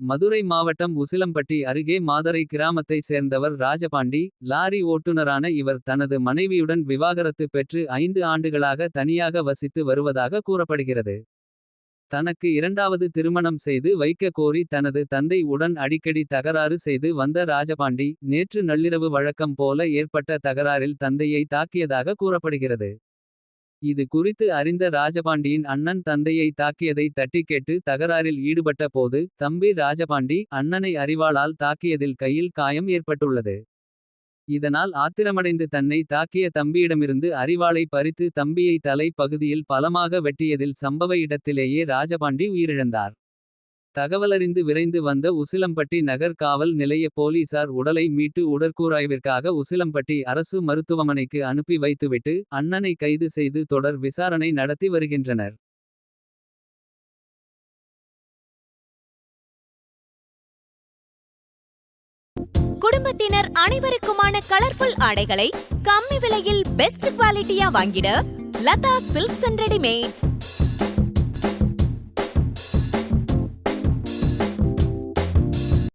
மதுரை மாவட்டம் உசிலம்பட்டி அருகே மாதரை கிராமத்தை சேர்ந்தவர் ராஜபாண்டி லாரி ஓட்டுநரான இவர் தனது மனைவியுடன் விவாகரத்து பெற்று ஐந்து ஆண்டுகளாக தனியாக வசித்து வருவதாக கூறப்படுகிறது. தனக்கு இரண்டாவது திருமணம் செய்து வைக்க கோரி தனது தந்தை உடன் அடிக்கடி தகராறு செய்து வந்த ராஜபாண்டி. நேற்று நள்ளிரவு வழக்கம் போல ஏற்பட்ட தகராறில் தந்தையை தாக்கியதாக கூறப்படுகிறது. இது குறித்து அறிந்த ராஜபாண்டியின் அண்ணன் தந்தையை தாக்கியதை தட்டி கேட்டு தகராறில் ஈடுபட்ட போது. தம்பி ராஜபாண்டி அண்ணனை அறிவாளால் தாக்கியதில் கையில் காயம் ஏற்பட்டுள்ளது. இதனால் ஆத்திரமடைந்து தன்னை தாக்கிய தம்பியிடமிருந்து அறிவாளை பறித்து தம்பியை தலை பகுதியில் பலமாக வெட்டியதில் சம்பவ இடத்திலேயே ராஜபாண்டி உயிரிழந்தார். தகவலறிந்து விரைந்து வந்த உசிலம்பட்டி நகர் காவல் நிலைய போலீசார் உடலை மீட்டு உடற்கூராய்விற்காக உசிலம்பட்டி அரசு மருத்துவமனைக்கு அனுப்பி வைத்துவிட்டு. அண்ணனை கைது செய்து தொடர் விசாரணை நடத்தி வருகின்றனர். குடும்பத்தினர் அனைவருக்குமான கலர்ஃபுல் ஆடைகளை கம்மி விலையில் பெஸ்ட் குவாலிட்டியா வாங்கிட லதா சில்க்ஸ் அண்ட் ரெடிமேட்